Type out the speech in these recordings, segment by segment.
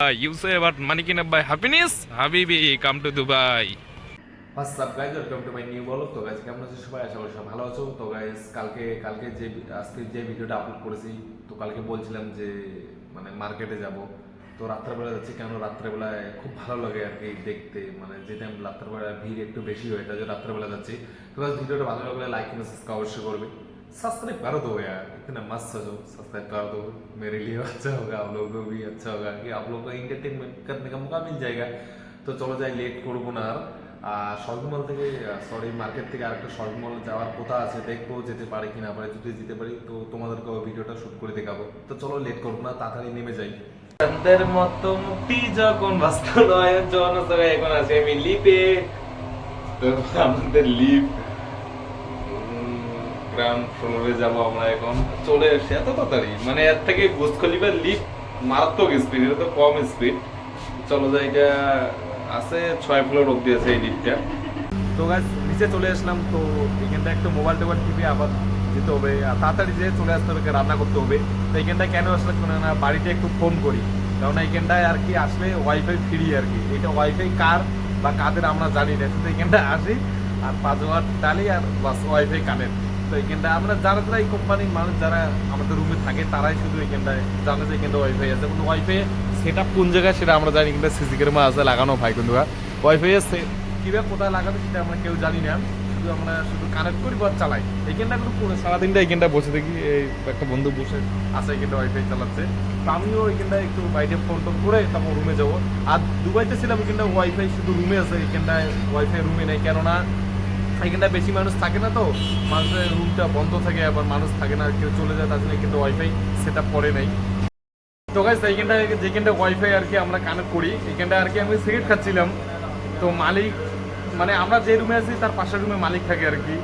About making up by happiness? Habibi, come to Dubai. WhatsApp guys welcome to my new vlog তো guys কেমন আছো সবাই? আশা করি সব ভালো আছো। তো গাইজ কালকে কালকে যে আজকে যে ভিডিওটা আপলোড করেছি তো কালকে বলছিলাম যে মানে মার্কেটে যাব। তো রাত্রেবেলা যাচ্ছি কেন? রাত্রেবেলায় খুব ভালো লাগে আর কি দেখতে। মানে যে টাইম রাত্রেবেলা ভিড় একটু বেশি হয় তাই রাত্রেবেলা যাচ্ছি। তো গাইজ ভিডিওটা ভালো লাগলে লাইক সাবস্ক্রাইব অবশ্যই করবে। सब्सक्राइब कर दो यार इतना मस्त हो सब्सक्राइब कर दो मेरे लिए अच्छा होगा आप लोगों को भी अच्छा होगा कि आप लोगों को इंटरटेनमेंट करने का मौका मिल जाएगा তো চলো যাই লেট করবো না আর আর শপিং মল থেকে সরি মার্কেট থেকে আরেকটা শপিং মল যাওয়ার কথা আছে দেখবো যেতে পারি কি না পারি যদি যেতে পারি তো তোমাদেরকে ওই ভিডিওটা শুট করে দেখাবো তো চলো লেট করবো না তাড়াতাড়ি নেমে যাই চন্দ্রের মতো মুক্তি যখন বাস্তবায়ন এখন আছে আমি লিপে তো আমাদের লিপ গ্রাউন্ড ফ্লোরে যাব আমরা এখন। চলে এসে এত তাড়াতাড়ি মানে এর থেকে বুঝ খলিফার লিপ মারাত্মক স্পিড এটা তো কম স্পিড চলো জায়গা আছে ছয় ফ্লোর অব্দি আছে এই লিফটটা তো গাছ নিচে চলে আসলাম, তো এখানটা একটু মোবাইল টোবাইল টিপে আবার যেতে হবে। আর তাড়াতাড়ি যেয়ে চলে আসতে হবে, রান্না করতে হবে। তো এইখানটায় কেন আসলে না বাড়িতে একটু ফোন করি। কারণ এখানটায় আর কি আসলে ওয়াইফাই ফ্রি আর কি। এটা ওয়াইফাই কার বা কাদের আমরা জানি না। শুধু এইখানটায় আসি, আর পাঁচ পাসওয়ার্ড ডালি আর বাস ওয়াইফাই কানেক্ট। তো এইখানটা আমরা যারা যারা এই কোম্পানির মানুষ, যারা আমাদের রুমে থাকে, তারাই শুধু এইখানটায় জানে যে এখানটা ওয়াইফাই আছে। কিন্তু ওয়াইফাই সেটা কোন জায়গায় সেটা আমরা জানি, কিন্তু সিসি ক্যামেরা আছে লাগানো ভাই কিন্তু ওয়াইফাই আছে কীভাবে কোথায় লাগাবে সেটা আমরা কেউ জানি না। শুধু আমরা শুধু কানেক্ট করি বা চালাই। এইখানটা কিন্তু সারাদিনটা এইখানটা বসে দেখি এই একটা বন্ধু বসে আছে এইখানটা ওয়াইফাই চালাচ্ছে। তো আমিও এইখানটা একটু বাইরে ফোন টোন করে তারপর রুমে যাব। আর দুবাইতে ছিলাম এইখানটা ওয়াইফাই শুধু রুমে আছে। এইখানটায় ওয়াইফাই রুমে নেই। কেননা এখানটা বেশি মানুষ থাকে না তো, মানুষের রুমটা বন্ধ থাকে, আবার মানুষ থাকে না, কেউ চলে যায়, তার জন্য কিন্তু ওয়াইফাই সেট আপ করে নেই। তো গাইস এইখানটা যেখানটা ওয়াইফাই আর কি আমরা কানেক্ট করি এখানটা আর কি আমি সিগারেট খাচ্ছিলাম। তো মালিক মানে আমরা যে রুমে আছি, তার পাশের রুমে মালিক থাকে আর কি।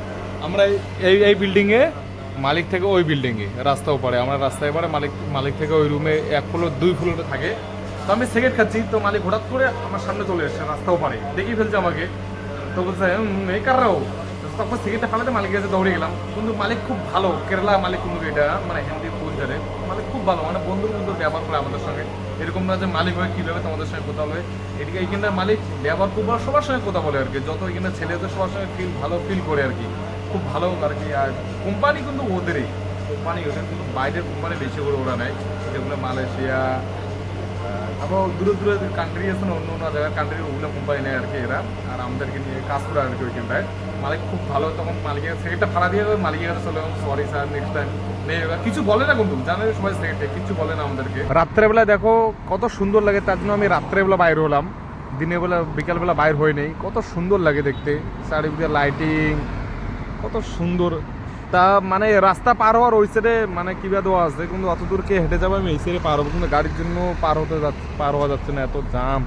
আমরা এই এই বিল্ডিংয়ে মালিক থেকে ওই বিল্ডিংয়ে রাস্তাও পড়ে আমরা রাস্তায় পড়ে মালিক মালিক থেকে ওই রুমে এক ফ্লোর দুই ফ্লোরে থাকে। তো আমি সিগারেট খাচ্ছি, তো মালিক হঠাৎ করে আমার সামনে চলে এসছে রাস্তাও পারে দেখেই ফেলছে আমাকে। তো বলছে এই কাররাও তখন সিগারেটটা ফালাতে মালিকের কাছে দৌড়ে গেলাম। কিন্তু মালিক খুব ভালো, কেরালা মালিক কিন্তু এটা মানে হিন্দি ধরে মালিক খুব ভালো মানে বন্ধুর মতো ব্যবহার করে আমাদের সঙ্গে। এরকম না যে মালিক হয়ে কীভাবে তোমাদের সঙ্গে কথা বলে এদিকে এইখানটার মালিক ব্যবহার খুব ভালো সবার সঙ্গে কথা বলে আর কি। যত এখানে ছেলেদের সবার সঙ্গে ফিল ভালো ফিল করে আর কি। খুব ভালো আর কি, আর কোম্পানি কিন্তু ওদেরই। কোম্পানি ওদের কিন্তু বাইরের কোম্পানি বেশি করে ওরা নেয়। যেগুলো মালয়েশিয়া দূরে কান্ট্রি আছে না অন্য অন্য জায়গার কান্ট্রি ওগুলো কোম্পানি আর কি এরা আর আমাদেরকে নিয়ে কাজ আর কি ওইখানটায় মালিক খুব ভালো তখন মালিকের সেক্রেটটা ফাড়া দিয়ে মালিকের কাছে চলে সরি স্যার নেক্সট টাইম নেই কিছু বলে না কিন্তু জানে সবাই সেক্রেটারি কিছু বলে না আমাদেরকে রাত্রেবেলা দেখো কত সুন্দর লাগে তার জন্য আমি রাত্রেবেলা বাইরে হলাম দিনের বেলা বিকালবেলা বাইর হই নেই কত সুন্দর লাগে দেখতে চারিদিকে লাইটিং কত সুন্দর তা মানে রাস্তা পার হওয়ার ওই সাইডে মানে কিবা দেওয়া আছে? কিন্তু অত দূর কে হেঁটে যাবে? আমি এই সাইডে পার হব, কিন্তু গাড়ির জন্য পার হতে যাচ্ছে, পার হওয়া যাচ্ছে না, এত জাম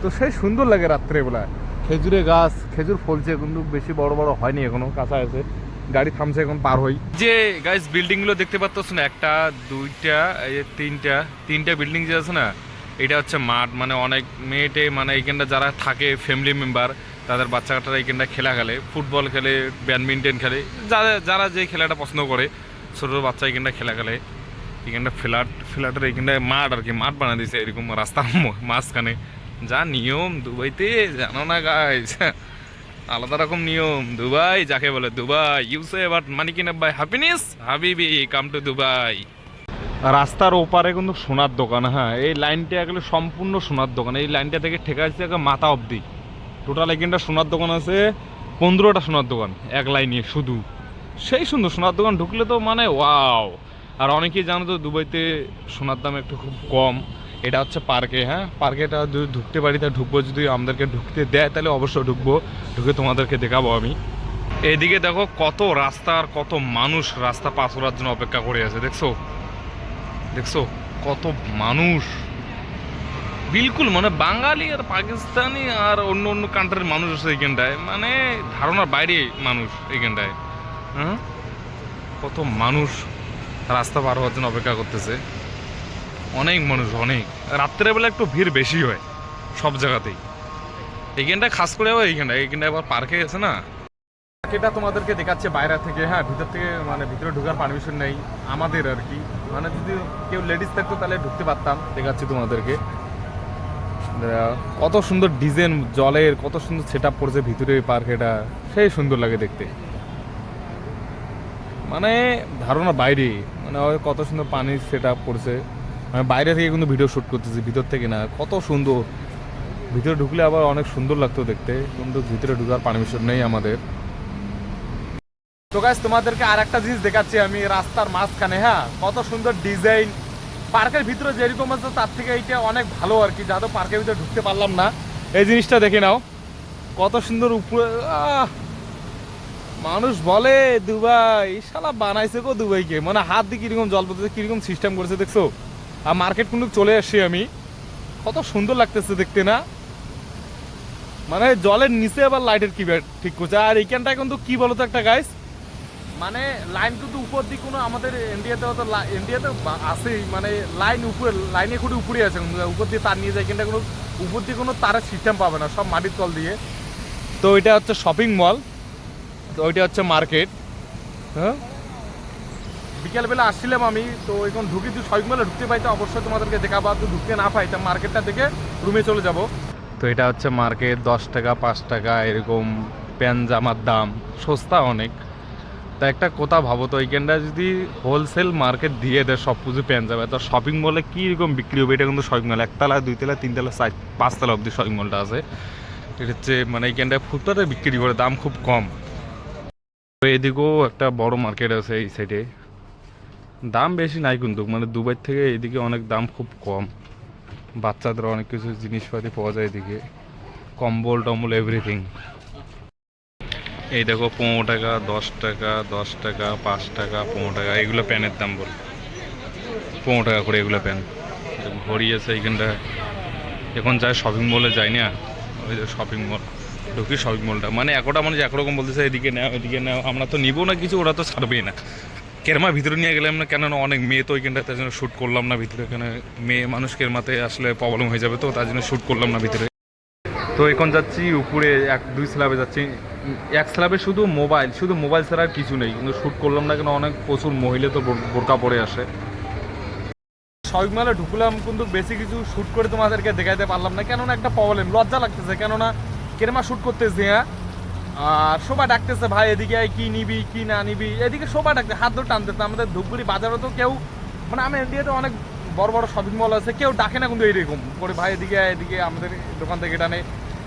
তো সেই সুন্দর লাগে রাত্রেবেলা খেজুরে গাছ, খেজুর ফলছে, কিন্তু বেশি বড় বড় হয়নি এখনও, কাঁচা আছে। গাড়ি থামছে এখন পার হই। যে গাইস বিল্ডিংগুলো দেখতে পাচ্ছ না একটা, দুইটা তিনটা তিনটা বিল্ডিং যে আছে না, এটা হচ্ছে মাঠ মানে অনেক মেয়েটে মানে এইখানটা যারা থাকে ফ্যামিলি মেম্বার তাদের বাচ্চা কাচ্চারা এইখানটা খেলা খেলে, ফুটবল খেলে, ব্যাডমিন্টন খেলে, যারা যারা যে খেলাটা পছন্দ করে, ছোটো বাচ্চা এইখানটা খেলা খেলে। এখানটা ফ্ল্যাট ফ্ল্যাটের এইখানটা মাঠ আর কি, মাঠ বানিয়ে দিয়েছে এরকম রাস্তার মাঝখানে। যা নিয়ম, দুবাইতে জানো না গাইস আলাদা রকম নিয়ম, দুবাই যাকে বলে Dubai. You say but money কিনা বাই হ্যাপিনেস হাবিবি কাম টু দুবাই। রাস্তার ওপারে কিন্তু সোনার দোকান হ্যাঁ এই লাইনটা এগুলো সম্পূর্ণ সোনার দোকান। এই লাইনটা থেকে ঠেকা আছে মাথা অবধি। টোটাল এখানটা সোনার দোকান আছে, পনেরোটা সোনার দোকান, এক লাইনে শুধু। সেই সুন্দর সোনার দোকান ঢুকলে তো মানে ওয়াও আর অনেকেই জানো তো, দুবাইতে সোনার দাম একটু খুব কম। এটা হচ্ছে পার্কে হ্যাঁ? পার্কে এটা যদি ঢুকতে পারি, তা ঢুকবো যদি আমাদেরকে ঢুকতে দেয়, তাহলে অবশ্যই ঢুকবো। ঢুকে তোমাদেরকে দেখাবো আমি। এদিকে দেখো কত রাস্তা আর কত মানুষ রাস্তা পাস করার জন্য অপেক্ষা করে আছে, দেখছ? দেখছ? কত মানুষ! বিলকুল মানে বাঙালি আর পাকিস্তানি আর অন্য অন্য কান্ট্রির মানুষ আছে এইখানটায় মানে ধারণার বাইরে মানুষ এইখানটায় হ্যাঁ? কত মানুষ রাস্তা পার হওয়ার জন্য অপেক্ষা করতেছে। অনেক মানুষ, অনেক। রাত্রেবেলা একটু ভিড় বেশি হয় সব জায়গাতেই। এইখানটায় খাস করে আবার এইখানটায় এইখানটায় আবার পার্কে আছে না? এটা তোমাদেরকে দেখাচ্ছে বাইরে থেকে হ্যাঁ ভিতর থেকে মানে ভিতরে ঢোকার পারমিশন নেই আমাদের আর কি। মানে যদি কেউ লেডিস থাকতো তাহলে ঢুকতে পারতাম, দেখাচ্ছি তোমাদেরকে। কত সুন্দর ডিজাইন জলের কত সুন্দর সেট আপ করছে ভিতরে পার্ক এটা। সেই সুন্দর লাগে দেখতে। মানে ধারণা বাইরে মানে কত সুন্দর পানির সেট আপ করছে। মানে বাইরে থেকে কিন্তু ভিডিও শ্যুট করতেছি, ভিতর থেকে না। কত সুন্দর। ভিতরে ঢুকলে আবার অনেক সুন্দর লাগতো দেখতে, কিন্তু ভিতরে ঢুকার পারমিশন নেই আমাদের। তো গাছ তোমাদেরকে আর একটা জিনিস দেখাচ্ছি আমি রাস্তার মাঝখানে হ্যাঁ? কত সুন্দর ডিজাইন পার্কের ভিতরে যেরকম আছে, তার থেকে এইটা অনেক ভালো আর কি যাতে পার্কের ভিতরে ঢুকতে পারলাম না। এই জিনিসটা দেখে নাও, কত সুন্দর উপরে! মানুষ বলে, দুবাই, শালা বানাইছে গো দুবাইকে। মানে হাত দিয়ে কীরকম জল পড়তেছে, কীরকম সিস্টেম করেছে, দেখছ? আর মার্কেট কিন্তু চলে আসছি আমি, কত সুন্দর লাগতেছে দেখতে না? মানে জলের নিচে আবার লাইটের কি ঠিক করছে? আর এইখানটায় কিন্তু কি বলতো একটা গাইস মানে লাইন কিন্তু উপর দিক কোনো আমাদের ইন্ডিয়াতে তো লা- ইন্ডিয়াতে আছেই মানে লাইন উপরে লাইনে খুঁটি উপরে আছে উপর দিয়ে তার নিয়ে যায়, কিন্তু কোনো উপর দিয়ে কোনো তারের সিস্টেম পাবে না, সব মাটির তল দিয়ে। তো এটা হচ্ছে শপিং মল তো ওইটা হচ্ছে মার্কেট হ্যাঁ? বিকেলবেলা আসছিলাম আমি, তো এখন ঢুকি তুই শপিং মলে ঢুকতে পাইতো অবশ্যই তোমাদেরকে দেখাবো। আর তুই ঢুকতে না পাই, তা মার্কেটটা থেকে রুমে চলে যাব। তো এটা হচ্ছে মার্কেট দশ টাকা, পাঁচ টাকা, এরকম প্যান জামার দাম, সস্তা অনেক। তা একটা কথা ভাবো তো, এইখানটা যদি হোলসেল মার্কেট দিয়ে দেয়, সব কিছু প্যান যাবে, তো শপিং মলে কীরকম বিক্রি হবে? এটা কিন্তু শপিং মল একতলা, দুইতলা, তিনতলা, চার, পাঁচতলা অবধি শপিং মলটা আছে। এটা হচ্ছে মানে এইখানটায় ফুটপাতে বিক্রি করে দাম খুব কম। তো এদিকেও একটা বড় মার্কেট আছে এই সাইডে দাম বেশি নাই কিন্তু মানে দুবাই থেকে এদিকে অনেক দাম খুব কম। বাচ্চাদের অনেক কিছু জিনিসপাতি পাওয়া যায় এদিকে। কম্বল, টম্বল এভরিথিং এই দেখো পনেরো টাকা, দশ টাকা দশ টাকা, পাঁচ টাকা, পনেরো টাকা এগুলো প্যানের দাম বল। পনেরো টাকা করে এগুলো প্যান। ঘড়ি আছে এইখানটা। এখন যায় শপিং মলে যাই না? ওই শপিং মল ঢুকি শপিং মলটা মানে একটা মানুষ একরকম বলতেছে, এদিকে নাও এদিকে নাও। আমরা তো নিবো না কিছু, ওরা তো ছাড়বেই না। কেরমা ভিতরে নিয়ে গেলাম না? কেননা অনেক মেয়ে তো ওইখানটা, তার জন্য শ্যুট করলাম না ভিতরে। এখানে মেয়ে মানুষ কেরমাতে আসলে প্রবলেম হয়ে যাবে তো, তার জন্য শ্যুট করলাম না ভিতরে। তো এখন যাচ্ছি উপরে এক, দুই স্ল্যাবে যাচ্ছি। এক স্ল্যাবে শুধু মোবাইল শুধু মোবাইল ছাড়া আর কিছু নেই। কিন্তু শ্যুট করলাম না কেন, অনেক প্রচুর মহিলা তো বোরকা পরে আসে। শপিং মলে ঢুকলাম, কিন্তু বেশি কিছু শ্যুট করে তোমাদেরকে দেখাইতে পারলাম না। কেননা একটা প্রবলেম লজ্জা লাগতেছে। কেননা কেরমা শ্যুট করতেছি হ্যাঁ? আর সবাই ডাকতেছে, ভাই, এদিকে কি নিবি, কি না নিবি? এদিকে সবাই ডাকতে, হাত ধরে টানতেছে আমাদের ধূপগুড়ি বাজারে তো কেউ মানে আমি ইন্ডিয়াতে অনেক বড় বড় শপিং মল আছে, কেউ ডাকে না কিন্তু এইরকম। করে ভাই, এদিকে এদিকে আমাদের দোকান থেকে টানে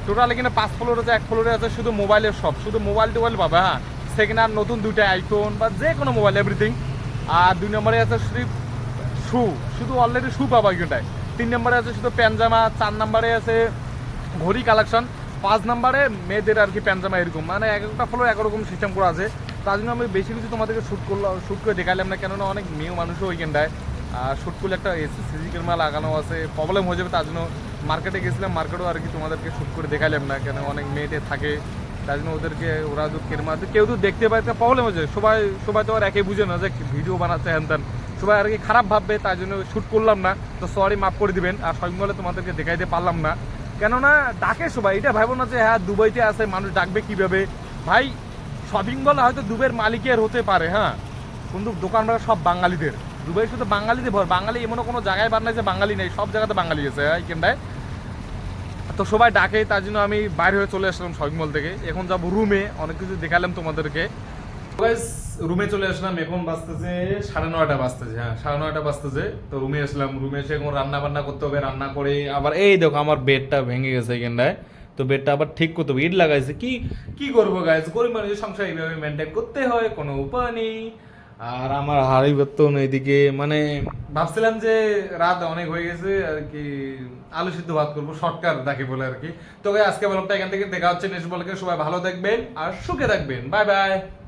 টোটালি কিনা পাঁচ ফ্লোর আছে, এক ফ্লোরে আছে, শুধু মোবাইলের শপ শুধু মোবাইল টোবাইল পাবে হ্যাঁ? সেকেন্ড হ্যান্ড নতুন দুইটা আইফোন বা যে কোনো মোবাইল এভরিথিং আর দুই নম্বরে আছে শুধু শু শুধু অলরেডি শু পাবা ওইখানটায় তিন নম্বরে আছে শুধু প্যানজামা চার নম্বরে আছে ঘড়ি কালেকশন পাঁচ নম্বরে মেয়েদের আর কি প্যানজামা এরকম। মানে এক একটা ফ্লোর একরকম সিস্টেম করা আছে। তার জন্য আমি বেশি কিছু তোমাদেরকে শ্যুট করলাম শ্যুট করে দেখালাম না, কেননা অনেক মেয়ে মানুষও ওইখানটায়। করলে একটা সিজি ক্যামেরা লাগানো আছে। প্রবলেম হয়ে যাবে তার জন্য মার্কেটে গেছিলাম মার্কেটও আর কি তোমাদেরকে শ্যুট করে দেখালাম না, কেন অনেক মেয়েদের থাকে। তার জন্য ওদেরকে ওরা তো কেরমা কেউ তো দেখতে পায় তো প্রবলেম হচ্ছে সবাই সবাই তো আর একে বুঝে না যে ভিডিও বানাচ্ছে হ্যান ত্যান সবাই আর কি খারাপ ভাববে, তার জন্য শ্যুট করলাম না। তো সরি মাফ করে দিবেন। আর মলে তোমাদেরকে দেখাইতে পারলাম না। কেননা ডাকে সবাই। এটা ভাবো না যে হ্যাঁ দুবাইতে আছে, মানুষ ডাকবে কীভাবে? ভাই শপিং মল হয়তো দুবের মালিকের হতে পারে হ্যাঁ। কিন্তু দোকানপাট সব বাঙালিদের। দুবাই শুধু বাঙালিদের ভর, বাঙালি এমন কোনো জায়গায় বার নাই যে বাঙালি নেই, সব জায়গাতে বাঙালি আছে হ্যাঁ কেনটায় তো সবাই ডাকে, তার জন্য আমি বাইরে হয়ে চলে আসলাম শপিং মল থেকে। এখন যাব রুমে অনেক কিছু দেখালাম তোমাদেরকে। রুমে চলে আসলাম, এখন বাজতেছে সাড়ে নয়টা বাজতেছে হ্যাঁ সাড়ে নয়টা বাজতেছে। তো রুমে আসলাম রুমে এসে এখন রান্না বান্না করতে হবে, রান্না করে আবার, এই দেখো আমার বেডটা ভেঙে গেছে এখানটায় তো বেডটা আবার ঠিক করতে হবে, ইট লাগাইছে, কি কি করব গাইজ গরিব মানুষের সংসার এইভাবে মেনটেন করতে হয়, কোনো উপায় নেই। আর আমার হাড়ি বেতন এদিকে মানে ভাবছিলাম যে রাত অনেক হয়ে গেছে, আর কি আলু সিদ্ধ ভাত করব শর্টকার দেখে বলে আর কি। তবে আজকে ব্লগটা এখান থেকে দেখা হচ্ছে, নেক্সট বলকে সবাই ভালো থাকবেন আর সুখে থাকবেন। Bye bye.